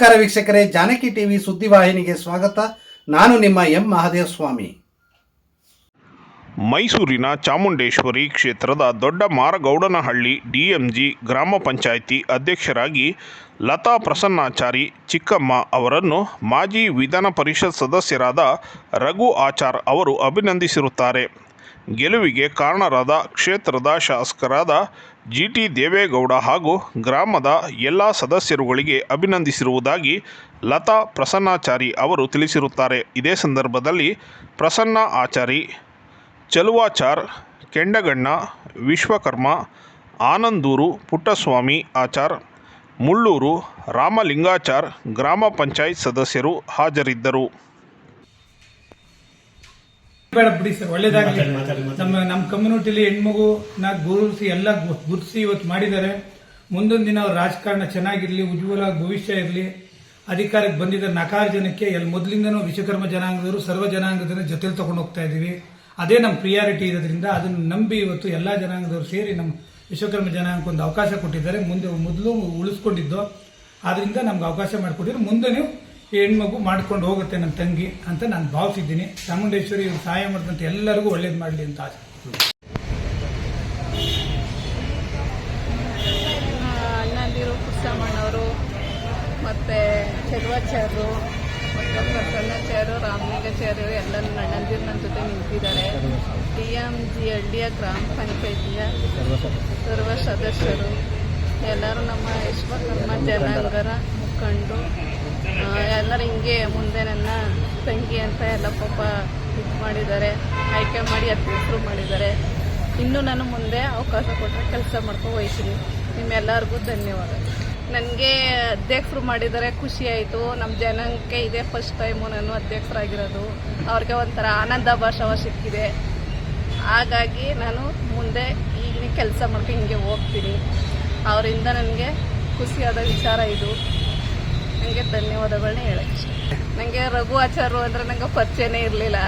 ನಮಸ್ಕಾರ ವೀಕ್ಷಕರೇ, ಜಾನಕಿ ಟಿವಿ ಸುದ್ದಿವಾಹಿನಿಗೆ ಸ್ವಾಗತ. ನಾನು ನಿಮ್ಮ ಎಂ ಮಹಾದೇವ ಸ್ವಾಮಿ ಮೈಸೂರಿನ ಚಾಮುಂಡೇಶ್ವರಿ ಕ್ಷೇತ್ರದ ದೊಡ್ಡ ಮಾರಗೌಡನಹಳ್ಳಿ ಡಿಎಂಜಿ ಗ್ರಾಮ ಪಂಚಾಯಿತಿ ಅಧ್ಯಕ್ಷರಾಗಿ ಲತಾ ಪ್ರಸನ್ನಾಚಾರಿ ಚಿಕ್ಕಮ್ಮ ಅವರನ್ನು ಮಾಜಿ ವಿಧಾನ ಪರಿಷತ್ ಸದಸ್ಯರಾದ ರಘು ಆಚಾರ್ ಅವರು ಅಭಿನಂದಿಸಿರುತ್ತಾರೆ. ಗೆಲುವಿಗೆ ಕಾರಣರಾದ ಕ್ಷೇತ್ರದ ಶಾಸಕರಾದ ಜಿ ಟಿ ದೇವೇಗೌಡ ಹಾಗೂ ಗ್ರಾಮದ ಎಲ್ಲ ಸದಸ್ಯರುಗಳಿಗೆ ಅಭಿನಂದಿಸಿರುವುದಾಗಿ ಲತಾ ಪ್ರಸನ್ನಾಚಾರಿ ಅವರು ತಿಳಿಸಿರುತ್ತಾರೆ. ಇದೇ ಸಂದರ್ಭದಲ್ಲಿ ಪ್ರಸನ್ನ ಆಚಾರಿ, ಚಲುವಾಚಾರ್, ಕೆಂಡಗಣ್ಣ, ವಿಶ್ವಕರ್ಮ, ಆನಂದೂರು ಪುಟ್ಟಸ್ವಾಮಿ ಆಚಾರ್, ಮುಳ್ಳೂರು ರಾಮಲಿಂಗಾಚಾರ್ ಗ್ರಾಮ ಪಂಚಾಯತ್ ಸದಸ್ಯರು ಹಾಜರಿದ್ದರು. ಬೇಡ ಬಿಡಿ ಸರ್ ಒಳ್ಳೇದಾಗಲಿ. ನಮ್ಮ ನಮ್ಮ ಕಮ್ಯುನಿಟಿಲಿ ಹೆಣ್ಮಗು ನಾ ಗುರುಸಿ ಎಲ್ಲ ಗುರುಸಿ ಇವತ್ತು ಮಾಡಿದ್ದಾರೆ. ಮುಂದೊಂದು ದಿನ ಅವ್ರ ರಾಜಕಾರಣ ಚೆನ್ನಾಗಿರ್ಲಿ ಉಜ್ವಲ ಭವಿಷ್ಯ ಇರಲಿ. ಅಧಿಕಾರಕ್ಕೆ ಬಂದಿದ್ದ ನಕಾರ ಜನಕ್ಕೆ ಎಲ್ಲಿ ಮೊದಲಿಂದನೂ ವಿಶ್ವಕರ್ಮ ಜನಾಂಗದವರು ಸರ್ವ ಜನಾಂಗದನ್ನ ಜೊತೆಲಿ ತಗೊಂಡು ಹೋಗ್ತಾ ಇದೀವಿ ಅದೇ ನಮ್ಮ ಪ್ರಿಯಾರಿಟಿ ಇರೋದ್ರಿಂದ ಅದನ್ನು ನಂಬಿ ಇವತ್ತು ಎಲ್ಲಾ ಜನಾಂಗದವರು ಸೇರಿ ನಮ್ಮ ವಿಶ್ವಕರ್ಮ ಜನಾಂಗಕ್ಕೆ ಒಂದು ಅವಕಾಶ ಕೊಟ್ಟಿದ್ದಾರೆ. ಮುಂದೆ ಮೊದಲು ಉಳಿಸ್ಕೊಂಡಿದ್ದು. ಆದ್ರಿಂದ ನಮ್ಗೆ ಅವಕಾಶ ಮಾಡಿಕೊಟ್ಟಿದ್ರು. ಮುಂದೆ ನೀವು ಹೆಣ್ಮಗು ಮಾಡ್ಕೊಂಡು ಹೋಗುತ್ತೆ ನನ್ನ ತಂಗಿ ಅಂತ ನಾನು ಭಾವಿಸಿದ್ದೀನಿ. ಚಾಮುಂಡೇಶ್ವರಿ ಇವ್ರು ಸಹಾಯ ಮಾಡಿದಂತೆ ಎಲ್ಲರಿಗೂ ಒಳ್ಳೇದು ಮಾಡಲಿ ಅಂತ ಆಸೆ. ಅಣ್ಣಂದಿರು ಮತ್ತೆ ಮತ್ತು ಚೆಲುವಾಚಾರ್ಯರು ಮತ್ತು ಪ್ರಸನ್ನಾಚಾರ್ಯರು ರಾಮಲಿಂಗಾಚಾರ್ಯರು ಎಲ್ಲ ನನ್ನ ಅಣ್ಣಂದಿರು ನನ್ನ ಜೊತೆ ನಿಂತಿದ್ದಾರೆ. ಡಿ ಎಂ ಜಿ ಹಳ್ಳಿಯ ಗ್ರಾಮ ಪಂಚಾಯಿತಿಯ ಸರ್ವ ಸದಸ್ಯರು. ಎಲ್ಲರೂ ನಮ್ಮ ವಿಶ್ವಕರ್ಮ ಜನಾಂಗರ ಮುಖಂಡು. ಆ, ಎಲ್ಲರೂ ಹಿಂಗೆ ಮುಂದೆ ನನ್ನ ತಂಗಿ ಅಂತ ಎಲ್ಲ ಪಾಪ ಇದು ಮಾಡಿದ್ದಾರೆ, ಆಯ್ಕೆ ಮಾಡಿ ಅಧ್ಯಕ್ಷರು ಮಾಡಿದ್ದಾರೆ. ಇನ್ನೂ ನಾನು ಮುಂದೆ ಅವಕಾಶ ಕೊಟ್ಟರೆ ಕೆಲಸ ಮಾಡ್ಕೊಂಡು ಹೋಯ್ತೀನಿ. ನಿಮ್ಮೆಲ್ಲರಿಗೂ ಧನ್ಯವಾದ. ನನಗೆ ಅಧ್ಯಕ್ಷರು ಮಾಡಿದ್ದಾರೆ ಖುಷಿ ಆಯಿತು. ನಮ್ಮ ಜನಕ್ಕೆ ಇದೇ ಫಸ್ಟ್ ಟೈಮು ನಾನು ಅಧ್ಯಕ್ಷರಾಗಿರೋದು. ಅವ್ರಿಗೆ ಒಂಥರ ಆನಂದ ಭಾಷವ ಸಿಕ್ಕಿದೆ. ಹಾಗಾಗಿ ನಾನು ಮುಂದೆ ಈಗಿನ ಕೆಲಸ ಮಾಡ್ಕೊಂಡು ಹಿಂಗೆ ಹೋಗ್ತೀನಿ. ಅವರಿಂದ ನನಗೆ ಖುಷಿಯಾದ ವಿಚಾರ ಇದು. ನನಗೆ ಧನ್ಯವಾದಗಳನ್ನ ಹೇಳಕ್ಕೆ ನನಗೆ ರಘು ಆಚಾರು ಅಂದರೆ ನನಗೆ ಪರಿಚಯನೇ ಇರಲಿಲ್ಲ.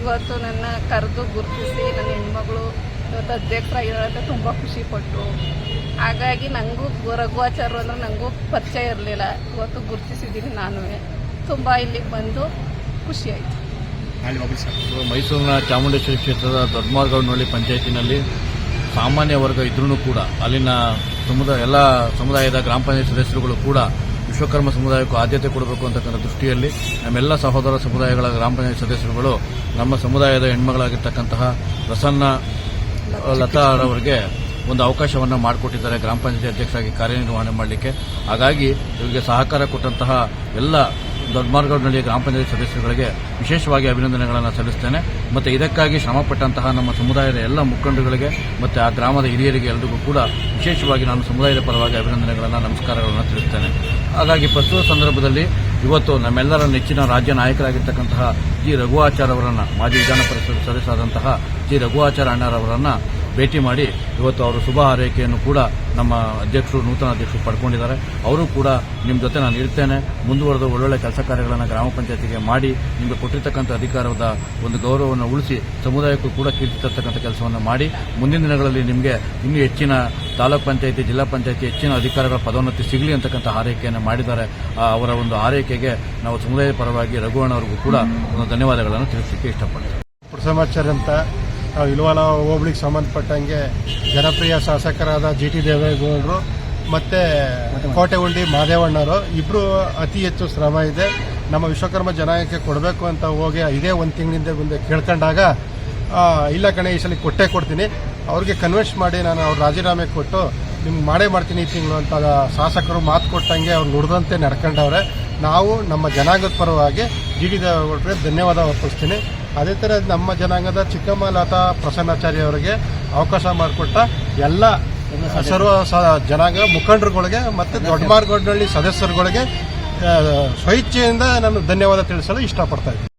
ಇವತ್ತು ನನ್ನ ಕರೆದು ಗುರುತಿಸಿ ನನ್ನ ಹೆಣ್ಮಗಳು ಇವತ್ತು ಅಧ್ಯಕ್ಷರಾಗಿರೋದಂತ ತುಂಬ ಖುಷಿ ಪಟ್ಟರು ಹಾಗಾಗಿ ನನಗೂ ರಘು ಆಚಾರು ಅಂದರೆ ನನಗೂ ಪರಿಚಯ ಇರಲಿಲ್ಲ. ಇವತ್ತು ಗುರುತಿಸಿದ್ದೀನಿ ನಾನು ತುಂಬ ಇಲ್ಲಿಗೆ ಬಂದು ಖುಷಿಯಾಯಿತು ಮೈಸೂರಿನ ಚಾಮುಂಡೇಶ್ವರಿ ಕ್ಷೇತ್ರದ ದೊಡ್ಡಮಾರ್ಗೌಡನಹಳ್ಳಿ ಪಂಚಾಯತಿನಲ್ಲಿ ಸಾಮಾನ್ಯ ವರ್ಗ ಇದ್ರೂ ಕೂಡ, ಅಲ್ಲಿನ ಸಮುದಾಯ ಎಲ್ಲ ಸಮುದಾಯದ ಗ್ರಾಮ ಪಂಚಾಯತ್ ಸದಸ್ಯರುಗಳು ಕೂಡ ವಿಶ್ವಕರ್ಮ ಸಮುದಾಯಕ್ಕೂ ಆದ್ಯತೆ ಕೊಡಬೇಕು ಅಂತಕ್ಕಂಥ ದೃಷ್ಟಿಯಲ್ಲಿ ನಮ್ಮೆಲ್ಲ ಸಹೋದರ ಸಮುದಾಯಗಳ ಗ್ರಾಮ ಪಂಚಾಯತ್ ಸದಸ್ಯರುಗಳು ನಮ್ಮ ಸಮುದಾಯದ ಹೆಣ್ಮಗಳಾಗಿರ್ತಕ್ಕಂತಹ ಪ್ರಸನ್ನ ಲತಾ ಅವರಿಗೆ ಒಂದು ಅವಕಾಶವನ್ನು ಮಾಡಿಕೊಟ್ಟಿದ್ದಾರೆ. ಗ್ರಾಮ ಪಂಚಾಯತ್ ಅಧ್ಯಕ್ಷರಾಗಿ ಕಾರ್ಯನಿರ್ವಹಣೆ ಮಾಡಲಿಕ್ಕೆ. ಹಾಗಾಗಿ ಇವರಿಗೆ ಸಹಕಾರ ಕೊಟ್ಟಂತಹ ಎಲ್ಲ ದೊಡ್ಡಮಾರ್ಗನಹಳ್ಳಿ ಗ್ರಾಮ ಪಂಚಾಯತ್ ಸದಸ್ಯರುಗಳಿಗೆ ವಿಶೇಷವಾಗಿ ಅಭಿನಂದನೆಗಳನ್ನು ಸಲ್ಲಿಸ್ತೇನೆ. ಮತ್ತು ಇದಕ್ಕಾಗಿ ಶ್ರಮಪಟ್ಟಂತಹ ನಮ್ಮ ಸಮುದಾಯದ ಎಲ್ಲ ಮುಖಂಡರುಗಳಿಗೆ ಮತ್ತು ಆ ಗ್ರಾಮದ ಹಿರಿಯರಿಗೆ ಎಲ್ಲರಿಗೂ ಕೂಡ ವಿಶೇಷವಾಗಿ ನಾನು ಸಮುದಾಯದ ಪರವಾಗಿ ಅಭಿನಂದನೆಗಳನ್ನು, ನಮಸ್ಕಾರಗಳನ್ನು ತಿಳಿಸ್ತೇನೆ. ಹಾಗಾಗಿ ಪ್ರಸ್ತುತ ಸಂದರ್ಭದಲ್ಲಿ ಇವತ್ತು ನಮ್ಮೆಲ್ಲರ ನೆಚ್ಚಿನ ರಾಜ್ಯ ನಾಯಕರಾಗಿರ್ತಕ್ಕಂತಹ ಜಿ ರಘುವಾಚಾರ್ ಅವರನ್ನು, ಮಾಜಿ ವಿಧಾನ ಪರಿಷತ್ ಸದಸ್ಯರಾದಂತಹ ಜಿ ರಘುವಾಚಾರ್ ಅಣ್ಣರವರನ್ನು ಭೇಟಿ ಮಾಡಿ ಇವತ್ತು ಅವರು ಶುಭ ಹಾರೈಕೆಯನ್ನು ಕೂಡ ನಮ್ಮ ಅಧ್ಯಕ್ಷರು, ನೂತನ ಅಧ್ಯಕ್ಷರು ಪಡ್ಕೊಂಡಿದ್ದಾರೆ. ಅವರು ಕೂಡ ನಿಮ್ಮ ಜೊತೆ ನಾನು ಇರ್ತೇನೆ. ಮುಂದುವರೆದ ಒಳ್ಳೊಳ್ಳೆ ಕೆಲಸ ಕಾರ್ಯಗಳನ್ನು ಗ್ರಾಮ ಪಂಚಾಯತಿಗೆ ಮಾಡಿ ನಿಮಗೆ ಕೊಟ್ಟಿರ್ತಕ್ಕಂಥ ಅಧಿಕಾರದ ಒಂದು ಗೌರವವನ್ನು ಉಳಿಸಿ ಸಮುದಾಯಕ್ಕೂ ಕೂಡ ಕೀರ್ತಿ ತರ್ತಕ್ಕಂಥ ಕೆಲಸವನ್ನು ಮಾಡಿ ಮುಂದಿನ ದಿನಗಳಲ್ಲಿ ನಿಮಗೆ ಇನ್ನೂ ಹೆಚ್ಚಿನ ತಾಲೂಕ್ ಪಂಚಾಯತಿ, ಜಿಲ್ಲಾ ಪಂಚಾಯತಿ ಹೆಚ್ಚಿನ ಅಧಿಕಾರಗಳ ಪದೋನ್ನತಿ ಸಿಗಲಿ ಅಂತಕ್ಕಂಥ ಹಾರೈಕೆಯನ್ನು ಮಾಡಿದ್ದಾರೆ. ಅವರ ಒಂದು ಹಾರೈಕೆಗೆ ನಾವು ಸಮುದಾಯ ಪರವಾಗಿ ರಘುವಣ್ಣವರಿಗೂ ಕೂಡ ಒಂದು ಧನ್ಯವಾದಗಳನ್ನು ತಿಳಿಸಲಿಕ್ಕೆ ಇಷ್ಟಪಡ್ತೇವೆ ಸಮಾಚಾರ ಅಂತ ಇಲ್ವಾಲ ಹೋಬಳಿಗೆ ಸಂಬಂಧಪಟ್ಟಂಗೆ ಜನಪ್ರಿಯ ಶಾಸಕರಾದ ಜಿ ಟಿ ದೇವೇಗೌಡರು ಮತ್ತು ಕೋಟೆ ಉಂಡಿ ಮಾದೇವಣ್ಣರು ಇಬ್ಬರು ಅತಿ ಹೆಚ್ಚು ಶ್ರಮ ಇದೆ. ನಮ್ಮ ವಿಶ್ವಕರ್ಮ ಜನಾಂಗಕ್ಕೆ ಕೊಡಬೇಕು ಅಂತ ಹೋಗಿ ಇದೇ ಒಂದು ತಿಂಗಳಿಂದ ಮುಂದೆ ಕೇಳ್ಕೊಂಡಾಗ ಇಲ್ಲ ಕಣೆ ಈ ಸಲ ಕೊಟ್ಟೇ ಕೊಡ್ತೀನಿ. ಅವ್ರಿಗೆ ಕನ್ವಿನ್ಸ್ ಮಾಡಿ ನಾನು ಅವ್ರು ರಾಜೀನಾಮೆ ಕೊಟ್ಟು ನಿಮ್ಗೆ ಮಾಡೇ ಮಾಡ್ತೀನಿ ಈ ತಿಂಗಳು ಅಂತ ಶಾಸಕರು ಮಾತು ಕೊಟ್ಟಂಗೆ ಅವ್ರು ನುಡಿದಂತೆ ನಡ್ಕೊಂಡವ್ರೆ. ನಾವು ನಮ್ಮ ಜನಾಂಗದ ಪರವಾಗಿ ಜಿ ಡಿ ದೇವೇಗೌಡರಿಗೆ ಧನ್ಯವಾದ ಅರ್ಪಿಸ್ತೀನಿ. ಅದೇ ಥರ ನಮ್ಮ ಜನಾಂಗದ ಚಿಕ್ಕಮ್ಮ ಲತಾ ಪ್ರಸನ್ನಾಚಾರ್ಯ ಅವರಿಗೆ ಅವಕಾಶ ಮಾಡಿಕೊಟ್ಟ ಎಲ್ಲ ಸರ್ವ ಜನಾಂಗ ಮುಖಂಡರುಗಳಿಗೆ ಮತ್ತು ದೊಡ್ಡಮಾರ್ಗೌಡನಹಳ್ಳಿ ಸದಸ್ಯರುಗಳಿಗೆ ಸ್ವಇಚ್ಛೆಯಿಂದ ನಾನು ಧನ್ಯವಾದ ತಿಳಿಸಲು ಇಷ್ಟಪಡ್ತಾ ಇದ್ದೀನಿ.